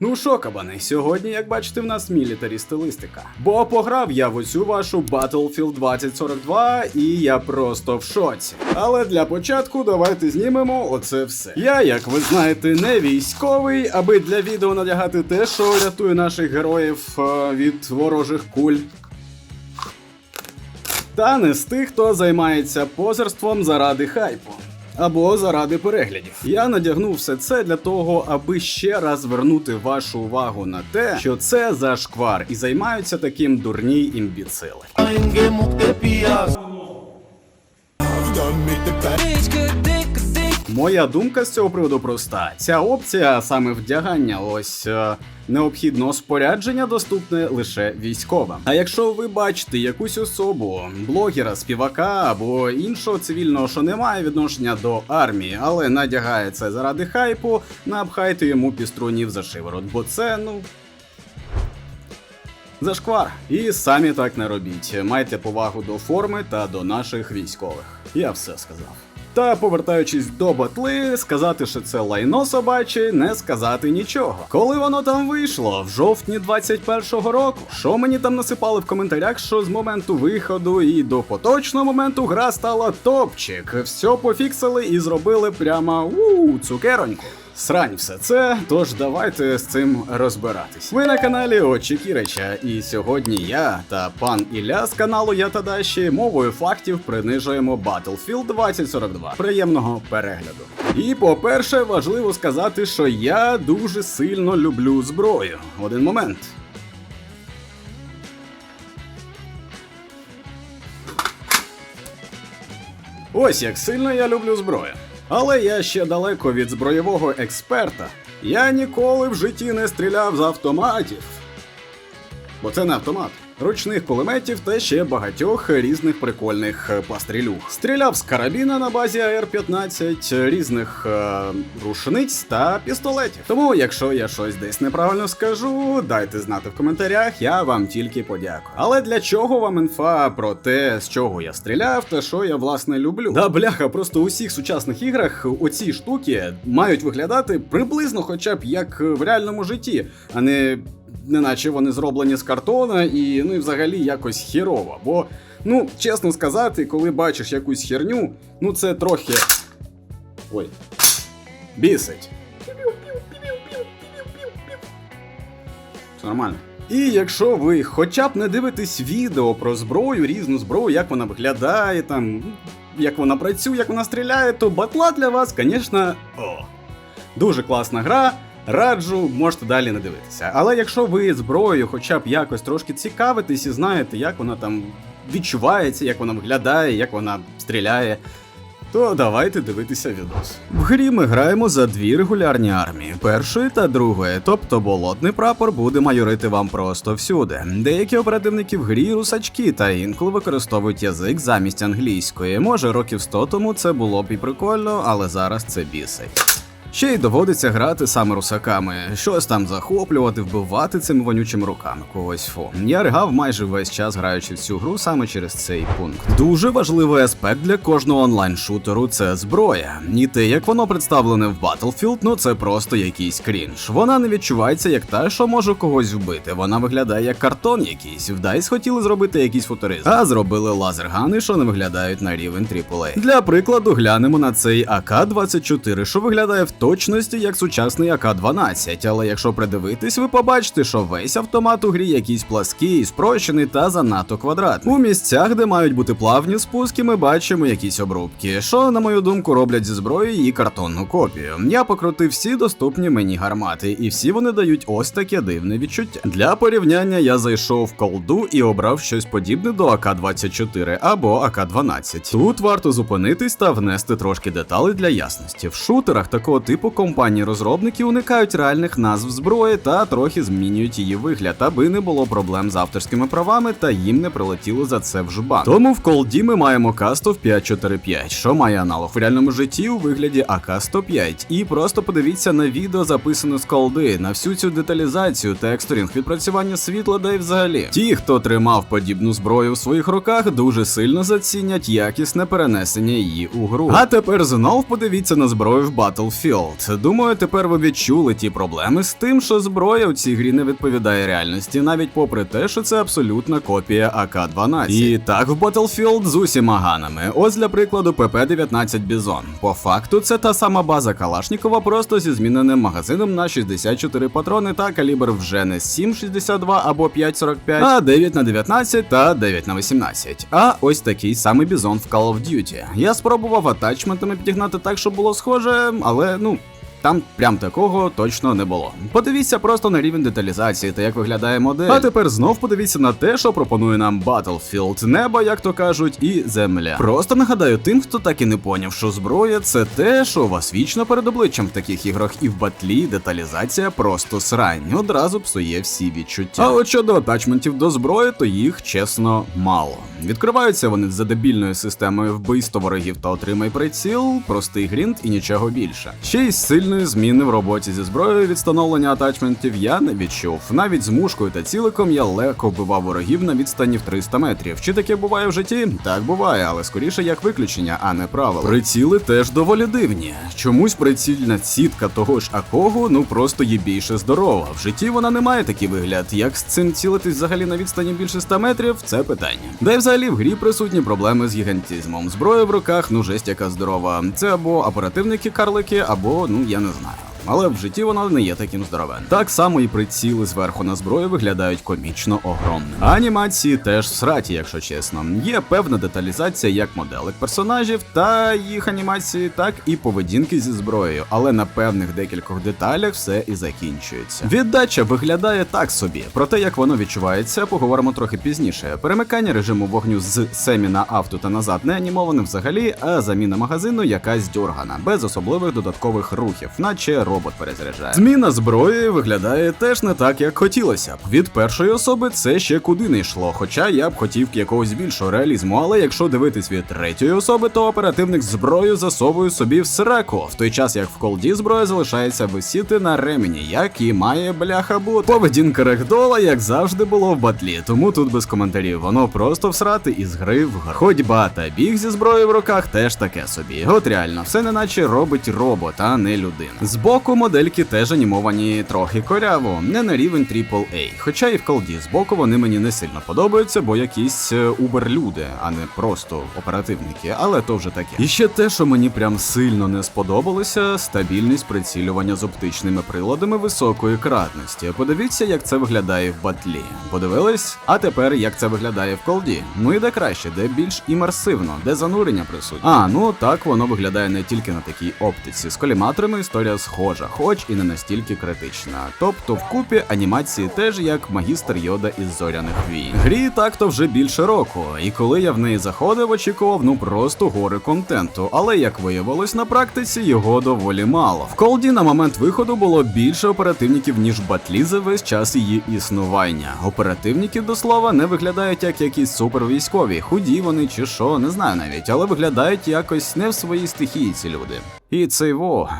Ну що, кабани, сьогодні, як бачите, в нас мілітарі стилистика. Бо пограв я в оцю вашу Battlefield 2042, і я просто в шоці. Але для початку давайте знімемо оце все. Я, як ви знаєте, не військовий, аби для відео надягати те, що рятує наших героїв е, від ворожих куль. Та не з тих, хто займається позерством заради хайпу. Або заради переглядів. Я надягнув все це для того, аби ще раз звернути вашу увагу на те, що це зашквар і займаються таким дурні імбіцили. Моя думка з цього приводу проста. Ця опція, саме вдягання, ось е, необхідного спорядження, доступне лише військовим. А якщо ви бачите якусь особу, блогера, співака або іншого цивільного, що не має відношення до армії, але надягає це заради хайпу, напхайте йому піструнів за шиворот, бо це, ну. Зашквар. І самі так не робіть. Майте повагу до форми та до наших військових. Я все сказав. Та повертаючись до батли, сказати, що це лайно собаче, не сказати нічого. Коли воно там вийшло в жовтні 21-го року, що мені там насипали в коментарях, що з моменту виходу і до поточного моменту гра стала топчик. Все пофіксили і зробили прямо у цукероньку. Срань все це, тож давайте з цим розбиратись. Ви на каналі Очі Кірича, і сьогодні я та пан Ілля з каналу Я та Даші мовою фактів принижуємо Battlefield 2042. Приємного перегляду. І по-перше, важливо сказати, що я дуже сильно люблю зброю. Один момент. Ось як сильно я люблю зброю. Але я ще далеко від зброєвого експерта. Я ніколи в житті не стріляв з автоматів. Бо це не автомат. Ручних кулеметів та ще багатьох різних прикольних е, пострілюх. Стріляв з карабіна на базі АР-15, різних е, рушниць та пістолетів. Тому, якщо я щось десь неправильно скажу, дайте знати в коментарях, я вам тільки подякую. Але для чого вам інфа про те, з чого я стріляв та що я власне люблю? Да бляха, просто у всіх сучасних іграх оці штуки мають виглядати приблизно хоча б як в реальному житті, а не неначе вони зроблені з картона і ну і взагалі якось хірово. Бо, ну, чесно сказати, коли бачиш якусь херню, ну це трохи. Ой. Бісить. Все нормально. І якщо ви хоча б не дивитесь відео про зброю, різну зброю, як вона виглядає, там, як вона працює, як вона стріляє, то батла для вас, звісно. Дуже класна гра. Раджу, можете далі не дивитися. Але якщо ви зброєю хоча б якось трошки цікавитесь і знаєте, як вона там відчувається, як вона виглядає, як вона стріляє, то давайте дивитися відос. В грі ми граємо за дві регулярні армії, першої та другої, тобто болотний прапор буде майорити вам просто всюди. Деякі оперативники в грі русачки та інколи використовують язик замість англійської. Може, років 100 тому це було б і прикольно, але зараз це бісить. Ще й доводиться грати саме русаками, щось там захоплювати, вбивати цими вонючими руками. Когось фу. Я ригав майже весь час граючи в цю гру саме через цей пункт. Дуже важливий аспект для кожного онлайн-шутеру це зброя. І те, як воно представлене в Battlefield, ну це просто якийсь крінж. Вона не відчувається як та, що може когось вбити. Вона виглядає як картон якийсь. В DICE хотіли зробити якийсь футуризм, а зробили лазергани, що не виглядають на рівень AAA. Для прикладу, глянемо на цей АК-24, що виглядає в точності як сучасний АК-12, але якщо придивитись, ви побачите, що весь автомат у грі якийсь плаский, спрощений та занадто квадратний. У місцях, де мають бути плавні спуски, ми бачимо якісь обрубки, що, на мою думку, роблять зі зброї її картонну копію. Я покрутив всі доступні мені гармати, і всі вони дають ось таке дивне відчуття. Для порівняння я зайшов в колду і обрав щось подібне до АК-24 або АК-12. Тут варто зупинитись та внести трошки деталей для ясності. В шутерах такого типу компанії-розробники уникають реальних назв зброї та трохи змінюють її вигляд, аби не було проблем з авторськими правами та їм не прилетіло за це в жбан. Тому в колді ми маємо Кастов 545, що має аналог в реальному житті у вигляді АК-105. І просто подивіться на відео, записане з колди, на всю цю деталізацію, текстурінг, відпрацювання світла, да й взагалі. Ті, хто тримав подібну зброю в своїх руках, дуже сильно зацінять якісне перенесення її у гру. А тепер знов подивіться на зброю в Battlefield. Battlefield. Думаю, тепер ви відчули ті проблеми з тим, що зброя у цій грі не відповідає реальності, навіть попри те, що це абсолютна копія АК-12. І так в Battlefield з усіма ганами. Ось для прикладу ПП-19 Бізон. По факту, це та сама база Калашнікова, просто зі зміненим магазином на 64 патрони та калібр вже не 7,62 або 5,45, а 9 на 19 та 9 на 18. А ось такий самий бізон в Call of Duty. Я спробував атачментами підігнати так, щоб було схоже, але ну. Там прям такого точно не було. Подивіться просто на рівень деталізації та як виглядає модель. А тепер знов подивіться на те, що пропонує нам Battlefield, небо, як то кажуть, і земля. Просто нагадаю тим, хто так і не поняв, що зброя це те, що у вас вічно перед обличчям в таких іграх, і в батлі деталізація просто срань. Одразу псує всі відчуття. А от щодо атачментів до зброї, то їх чесно мало. Відкриваються вони за дебільною системою вбивства ворогів та отримай приціл, простий грінт і нічого більше. Ще й сильної зміни в роботі зі зброєю від встановлення атачментів я не відчув. Навіть з мушкою та ціликом я легко вбивав ворогів на відстані в 300 метрів. Чи таке буває в житті? Так буває, але скоріше як виключення, а не правило. Приціли теж доволі дивні. Чомусь прицільна сітка того ж акого ну просто є більше здорова. В житті вона не має такий вигляд. Як з цим цілитись взагалі на відстані більше 100 метрів, це питання. Й взагалі в грі присутні проблеми з гігантизмом. Зброя в руках, ну жесть яка здорова. Це або оперативники карлики, або ну я не знаю. Але в житті вона не є таким здоровенним. Так само і приціли зверху на зброю виглядають комічно огромними. Анімації теж всраті, якщо чесно. Є певна деталізація як моделек персонажів та їх анімації, так і поведінки зі зброєю, але на певних декількох деталях все і закінчується. Віддача виглядає так собі. Про те, як воно відчувається, поговоримо трохи пізніше. Перемикання режиму вогню з семі на авто та назад не анімоване взагалі, а заміна магазину якась дьоргана, без особливих додаткових рухів, наче робот перезаряджає. Зміна зброї виглядає теж не так, як хотілося б. Від першої особи це ще куди не йшло, хоча я б хотів якогось більшого реалізму. Але якщо дивитись від третьої особи, то оперативник зброю засовує собі в сраку, в той час як в колді зброя залишається висіти на ремені, як і має бляха бути. Поведінка регдола, як завжди, було в батлі, тому тут без коментарів. Воно просто всрати із гри в гру. Ходьба та біг зі зброєю в руках теж таке собі. От реально, все неначе робить робот, а не людина. Збоку модельки теж анімовані трохи коряво, не на рівень AAA. Хоча і в колді збоку вони мені не сильно подобаються, бо якісь е, убер-люди, а не просто оперативники, але то вже таке. І ще те, що мені прям сильно не сподобалося, стабільність прицілювання з оптичними приладами високої кратності. Подивіться, як це виглядає в батлі. Подивились? А тепер як це виглядає в колді. Ну і де краще, де більш імерсивно, де занурення присутні. А, ну так воно виглядає не тільки на такій оптиці. З коліматорами історія схожа, хоч і не настільки критична. Тобто вкупі анімації теж як магістр йода із зоряних війн. Грі так-то вже більше року, і коли я в неї заходив, очікував ну просто гори контенту. Але як виявилось на практиці, його доволі мало. В колді на момент виходу було більше оперативників, ніж в батлі за весь час її існування. Оперативники, до слова, не виглядають як якісь супервійськові, худі вони чи що, не знаю навіть, але виглядають якось не в своїй стихії ці люди. І цей во,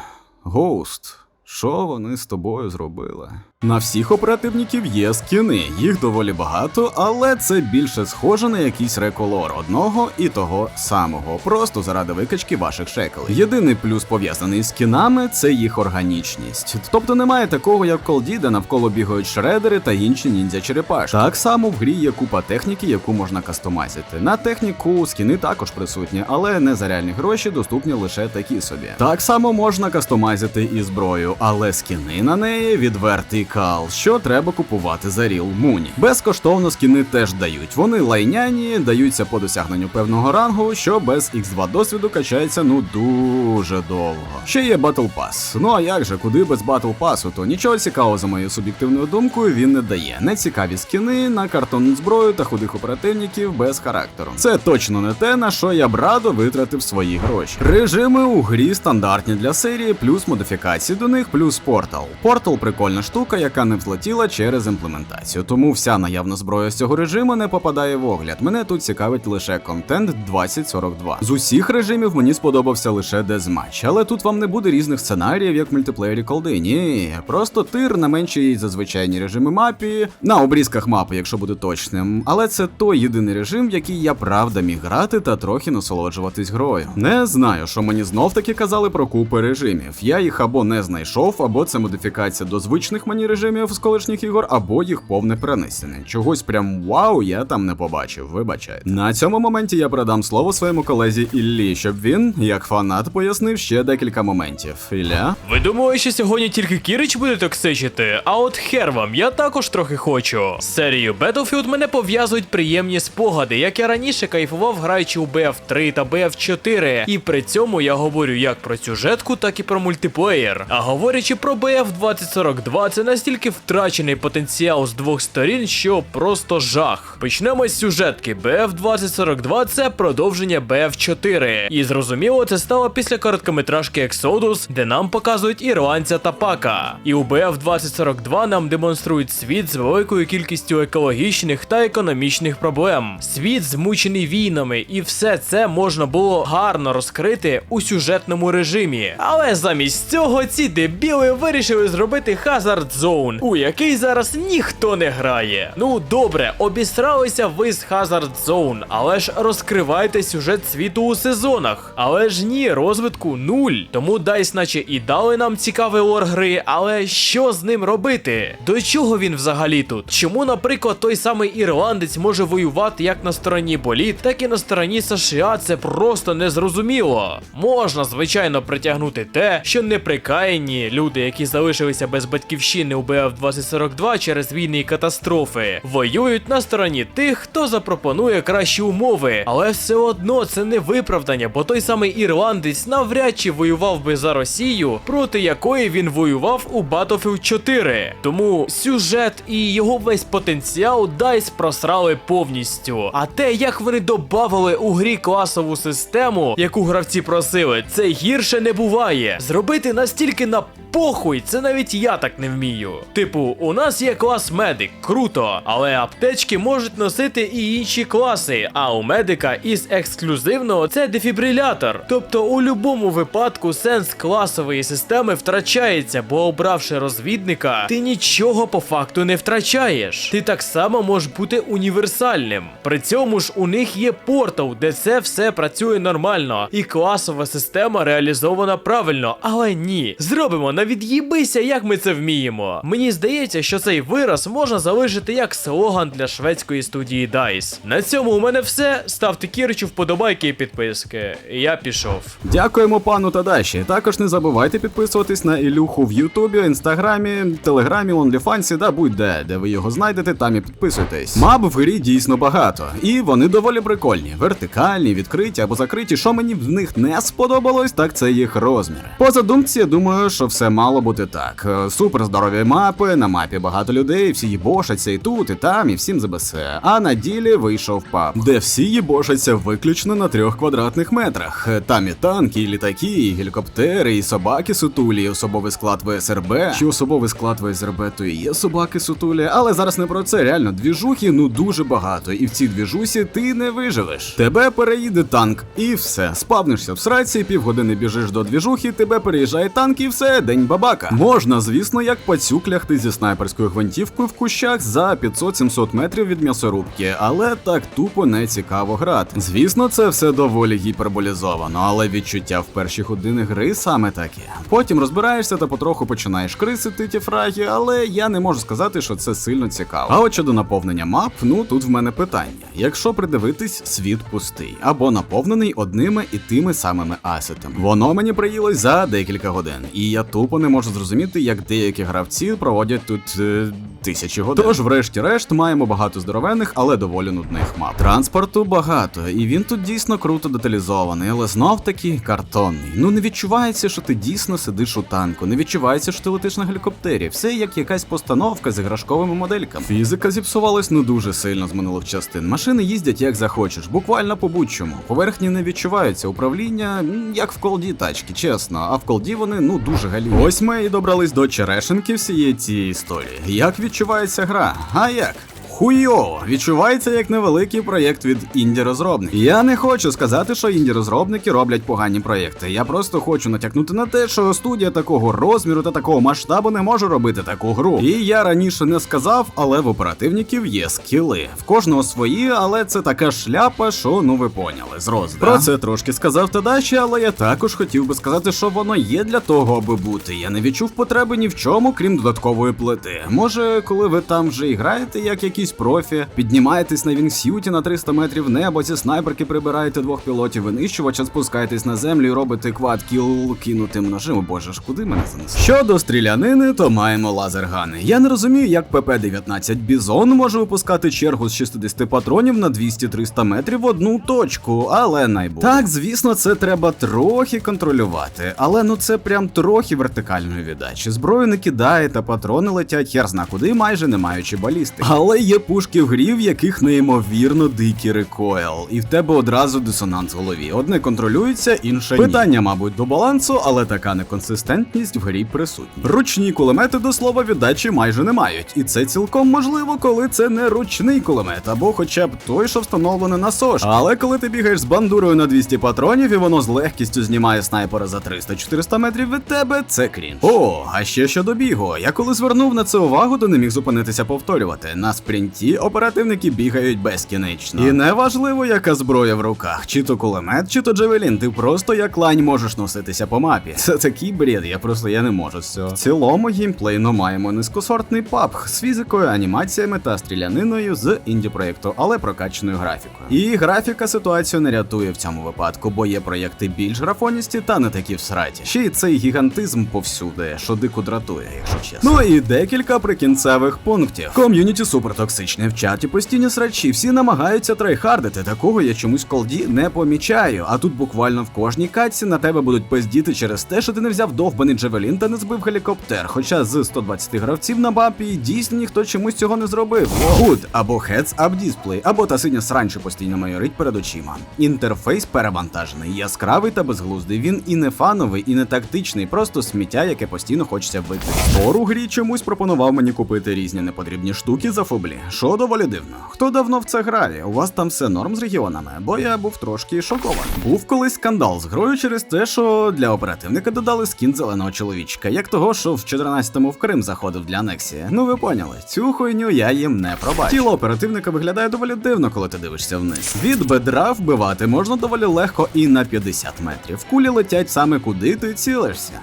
гоуст. Що вони з тобою зробили? На всіх оперативників є скіни, їх доволі багато, але це більше схоже на якийсь реколор одного і того самого, просто заради викачки ваших шекелей. Єдиний плюс пов'язаний з скінами це їх органічність. Тобто немає такого, як колді, де навколо бігають шредери та інші ніндзя черепашки. Так само в грі є купа техніки, яку можна кастомайзити. На техніку скіни також присутні, але не за реальні гроші доступні лише такі собі. Так само можна кастомайзити і зброю, але скіни на неї відвертий кал, що треба купувати за Ріл Муні. Безкоштовно скіни теж дають. Вони лайняні, даються по досягненню певного рангу, що без X2 досвіду качається ну дуже довго. Ще є Battle Pass. Ну а як же, куди без Battle Pass, то нічого цікавого за моєю суб'єктивною думкою він не дає. Нецікаві скіни на картонну зброю та худих оперативників без характеру. Це точно не те, на що я б радо витратив свої гроші. Режими у грі стандартні для серії, плюс модифікації до них них плюс Portal. Portal прикольна штука, яка не взлетіла через імплементацію, тому вся наявна зброя з цього режиму не попадає в огляд. Мене тут цікавить лише контент 2042. З усіх режимів мені сподобався лише Deathmatch, але тут вам не буде різних сценаріїв, як в мультиплеєрі колди. Ні, просто тир на меншій зазвичайні режими мапі, на обрізках мапи, якщо буде точним. Але це той єдиний режим, в який я правда міг грати та трохи насолоджуватись грою. Не знаю, що мені знов таки казали про купи режимів. Я їх або не знайшов, або це модифікація до звичних мені режимів з колишніх ігор, або їх повне перенесення. Чогось прям вау, я там не побачив. Вибачайте. На цьому моменті я передам слово своєму колезі Іллі, щоб він, як фанат, пояснив ще декілька моментів. Ілля? Ви думали, що сьогодні тільки Кірич буде токсичити? А от хер вам, я також трохи хочу. З серією Battlefield мене пов'язують приємні спогади, як я раніше кайфував граючи у BF3 та BF4. І при цьому я говорю як про сюжетку, так і про мультиплеєр. А говорячи про BF2042, це настільки втрачений потенціал з двох сторін, що просто жах. Почнемо з сюжетки. BF2042 це продовження BF4. І зрозуміло, це стало після короткометражки Exodus, де нам показують ірландця та пака. І у BF2042 нам демонструють світ з великою кількістю екологічних та економічних проблем. Світ змучений війнами, і все це можна було гарно розкрити у сюжетному режимі. Але замість цього ці дебіли вирішили зробити Hazard Zone, у який зараз ніхто не грає. Ну добре, обісралися ви з Hazard Zone, але ж розкривайте сюжет світу у сезонах. Але ж ні, розвитку нуль. Тому DICE наче і дали нам цікавий лор гри, але що з ним робити? До чого він взагалі тут? Чому, наприклад, той самий ірландець може воювати як на стороні боліт, так і на стороні США? Це просто незрозуміло. Можна, звичайно, притягнути те, що неприкаяні люди, які залишилися без батьківщини у БФ-2042 через війни і катастрофи, воюють на стороні тих, хто запропонує кращі умови. Але все одно це не виправдання, бо той самий ірландець навряд чи воював би за Росію, проти якої він воював у Battlefield 4. Тому сюжет і його весь потенціал DICE просрали повністю. А те, як вони добавили у грі класову систему, яку гравці просили, це гірше не буває. Зробити настільки на out. Похуй, це навіть я так не вмію. Типу, у нас є клас медик, круто, але аптечки можуть носити і інші класи. А у медика із ексклюзивного це дефібрилятор. Тобто, у будь-якому випадку сенс класової системи втрачається, бо обравши розвідника, ти нічого по факту не втрачаєш. Ти так само можеш бути універсальним. При цьому ж у них є портал, де це все працює нормально, і класова система реалізована правильно. Але ні, зробимо на від'їбися, як ми це вміємо. Мені здається, що цей вираз можна залишити як слоган для шведської студії DICE. На цьому у мене все. Ставте кірчу вподобайки і підписки. Я пішов. Дякуємо пану Тадаші. Також не забувайте підписуватись на Ілюху в Ютубі, Інстаграмі, Телеграмі, Онліфансі, да будь-де, де ви його знайдете, там і підписуйтесь. Мап в грі дійсно багато, і вони доволі прикольні, вертикальні, відкриті або закриті. Що мені в них не сподобалось, так це їх розміри. По задумці, я думаю, що все мало бути так. Е, Супер здорові мапи, на мапі багато людей, всі їбошаться і тут, і там, і всім забесе. А на ділі вийшов паб, де всі їбошаться виключно на трьох квадратних метрах. Там і танки, і літаки, і гелікоптери, і собаки сутулі, і особовий склад ВСРБ. Що особовий склад ВСРБ, то і є собаки сутулі. Але зараз не про це. Реально, двіжухи ну дуже багато, і в цій двіжусі ти не виживеш. Тебе переїде танк, і все. Спавнишся в сраці, півгодини біжиш до двіжухи, тебе переїжджає танк, і все, день бабака. Можна, звісно, як пацюк лягти зі снайперською гвинтівкою в кущах за 500-700 метрів від м'ясорубки, але так тупо не цікаво грати. Звісно, це все доволі гіперболізовано, але відчуття в перші години гри саме таке. Потім розбираєшся та потроху починаєш крисити ті фраги, але я не можу сказати, що це сильно цікаво. А от щодо наповнення мап, ну тут в мене питання. Якщо придивитись, світ пустий або наповнений одними і тими самими асетами. Воно мені приїлось за декілька годин, і я тупо не можу зрозуміти, як деякі гравці проводять тут е, тисячі годин. Тож, врешті-решт, маємо багато здоровенних, але доволі нудних мап. Транспорту багато, і він тут дійсно круто деталізований, але знов таки картонний. Ну не відчувається, що ти дійсно сидиш у танку, не відчувається, що ти летиш на гелікоптері. Все як якась постановка з іграшковими модельками. Фізика зіпсувалась ну дуже сильно з минулих частин. Машини їздять як захочеш, буквально по будь-чому. Поверхні не відчуваються управління, як в колді тачки, чесно. А в колді вони ну дуже взагалі. Ось ми і добрались до черешенки всієї цієї історії. Як відчувається гра? А як? Хуйово, відчувається як невеликий проєкт від інді-розробників. Я не хочу сказати, що інді-розробники роблять погані проєкти. Я просто хочу натякнути на те, що студія такого розміру та такого масштабу не може робити таку гру. І я раніше не сказав, але в оперативників є скіли. В кожного свої, але це така шляпа, що ну ви поняли. З роз. Про це трошки сказав Тадаші, але я також хотів би сказати, що воно є для того, аби бути. Я не відчув потреби ні в чому, крім додаткової плити. Може, коли ви там вже і граєте, як якісь профі, піднімаєтесь на вінгсюті на 300 метрів небо, зі снайперки прибираєте двох пілотів винищувача, спускаєтесь на землю і робите квад кіл кинутим ножем. Боже ж, куди мене занесло? Щодо стрілянини, то маємо лазергани. Я не розумію, як ПП-19 Бізон може випускати чергу з 60 патронів на 200-300 метрів в одну точку, але найбуде. Так, звісно, це треба трохи контролювати, але ну це прям трохи вертикальної віддачі. Зброю не кидає, та патрони летять хер зна куди, майже не маючи балісти. Але є пушки в грі, в яких неймовірно дикий рекойл, і в тебе одразу дисонанс в голові. Одне контролюється, інше ні. Мабуть, до балансу, але така неконсистентність в грі присутня. Ручні кулемети до слова віддачі майже не мають, і це цілком можливо, коли це не ручний кулемет, або хоча б той, що встановлений на СОЖ. Але коли ти бігаєш з бандурою на 200 патронів, і воно з легкістю знімає снайпера за 300-400 метрів від тебе, це крінж. О, а ще щодо бігу. Я коли звернув на це увагу, то не міг зупинитися повторювати. На спринті оперативники бігають безкінечно. І не важливо, яка зброя в руках, чи то кулемет, чи то джевелін. Ти просто як лань можеш носитися по мапі. Це такий бред, я просто я не можу з цього. В цілому геймплейно маємо низькосортний пабг з фізикою, анімаціями та стріляниною з інді проєкту, але прокачаною графікою. І графіка ситуацію не рятує в цьому випадку, бо є проєкти більш графоністі та не такі всраті. Ще й цей гігантизм повсюди, що дико дратує, якщо чесно. Ну і декілька прикінцевих пунктів. Ком'юніті супер токсичне в чаті постійні срачі, всі намагаються трайхардити. Такого я чомусь колді не помічаю. А тут буквально в кожній катці на тебе будуть пиздіти через те, що ти не взяв довбаний Джевелін та не збив гелікоптер. Хоча з 120 гравців на бапі дійсно ніхто чомусь цього не зробив. Гуд або Heads Up Display, або та синя срань, що постійно майорить перед очима. Інтерфейс перевантажений, яскравий та безглуздий. Він і не фановий, і не тактичний, просто сміття, яке постійно хочеться викрити. Тор грі чомусь пропонував мені купити різні непотрібні штуки за фублі. Що доволі дивно. Хто давно в це грає? У вас там все норм з регіонами, бо я був трошки шокований. Був колись скандал з грою через те, що для оперативника додали скін зеленого чоловічка, як того, що в 14-му в Крим заходив для анексії. Ну ви поняли, цю хуйню я їм не пробачу. Тіло оперативника виглядає доволі дивно, коли ти дивишся вниз. Від бедра вбивати можна доволі легко і на 50 метрів. Кулі летять саме куди ти цілишся.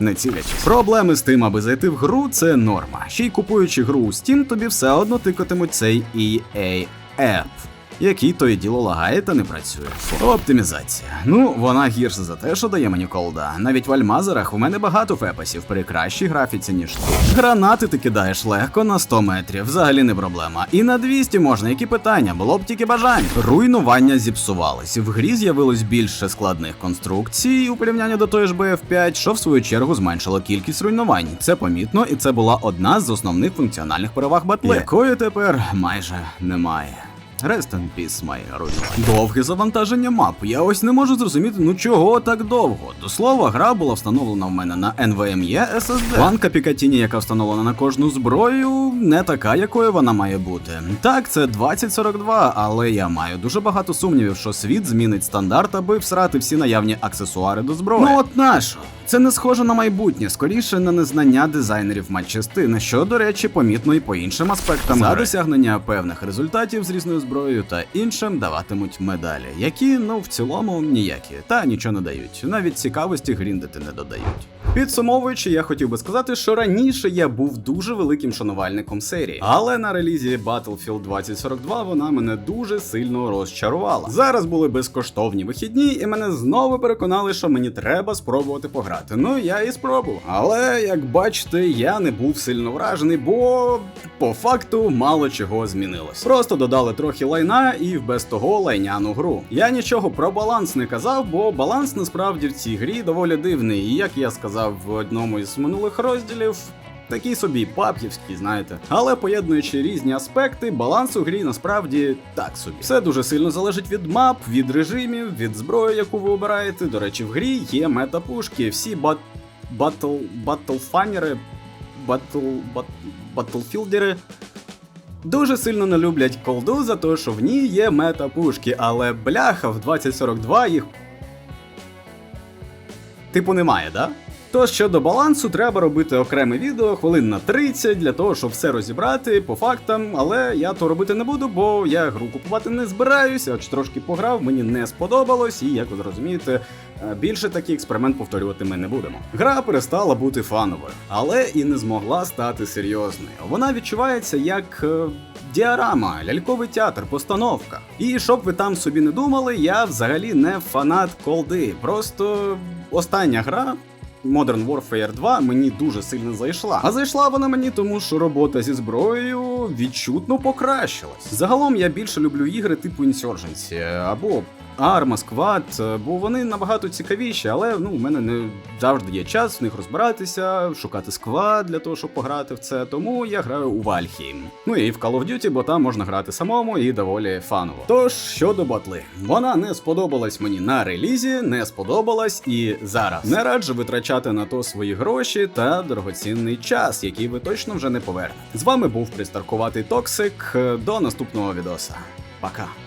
Не цілячись. Проблеми з тим, аби зайти в гру, це норма. Ще й купуючи гру у Steam, тобі все одно тикатимуть цей EA App. Який то і діло лагає та не працює. Оптимізація. Ну, вона гірша за те, що дає мені колда. Навіть в альмазерах у мене багато фепасів при кращій графіці, ніж тут. Гранати ти кидаєш легко на 100 метрів, взагалі не проблема. І на 200 можна, які питання, було б тільки бажання. Руйнування зіпсувались. В грі з'явилось більше складних конструкцій у порівнянні до тої ж BF5, що в свою чергу зменшило кількість руйнувань. Це помітно, і це була одна з основних функціональних переваг батли, якої тепер майже немає. Rest in peace, моє руйнування. Довге завантаження мап. Я ось не можу зрозуміти, ну чого так довго. До слова, гра була встановлена в мене на NVMe SSD. Планка Пікатіні, яка встановлена на кожну зброю, не така, якою вона має бути. Так, це 2042, але я маю дуже багато сумнівів, що світ змінить стандарт, аби всрати всі наявні аксесуари до зброї. Ну от нащо? Це не схоже на майбутнє, скоріше на незнання дизайнерів матчастини, що, до речі, помітно і по іншим аспектам. За досягнення певних результатів з різною зброєю та іншим даватимуть медалі, які, ну, в цілому ніякі, та нічого не дають. Навіть цікавості гріндити не додають. Підсумовуючи, я хотів би сказати, що раніше я був дуже великим шанувальником серії, але на релізі Battlefield 2042 вона мене дуже сильно розчарувала. Зараз були безкоштовні вихідні, і мене знову переконали, що мені треба спробувати пограти. Ну я і спробував. Але як бачите, я не був сильно вражений, бо по факту мало чого змінилось. Просто додали трохи лайна і без того лайняну гру. Я нічого про баланс не казав, бо баланс насправді в цій грі доволі дивний. І як я сказав в одному із минулих розділів. Такий собі пап'ївський, знаєте. Але поєднуючи різні аспекти, баланс у грі насправді так собі. Все дуже сильно залежить від мап, від режимів, від зброї, яку ви обираєте. До речі, в грі є метапушки. Всі бат. батл, батлфанери, батл, бат, батлфілдери дуже сильно не люблять колду за те, що в ній є мета-пушки, але бляха в 2042 їх типу немає, да? То щодо балансу, треба робити окреме відео хвилин на 30 для того, щоб все розібрати по фактам, але я то робити не буду, бо я гру купувати не збираюся, хоч трошки пограв, мені не сподобалось, і як ви зрозумієте, е, більше такий експеримент повторювати ми не будемо. Гра перестала бути фановою, але і не змогла стати серйозною. Вона відчувається як. е, Діарама, ляльковий театр, постановка. І щоб ви там собі не думали, я взагалі не фанат колди. Просто остання гра. Modern Warfare 2 мені дуже сильно зайшла. А зайшла вона мені тому, що робота зі зброєю відчутно покращилась. Загалом я більше люблю ігри типу Insurgency або Arma, Squad, бо вони набагато цікавіші, але ну, у мене не завжди є час в них розбиратися, шукати сквад для того, щоб пограти в це. Тому я граю у Valheim. Ну і в Call of Duty, бо там можна грати самому і доволі фаново. Тож щодо батли, вона не сподобалась мені на релізі, не сподобалась і зараз. Не раджу витрачати на то свої гроші та дорогоцінний час, який ви точно вже не повернете. З вами був пристаркуватий Токсик. До наступного відоса. Пока.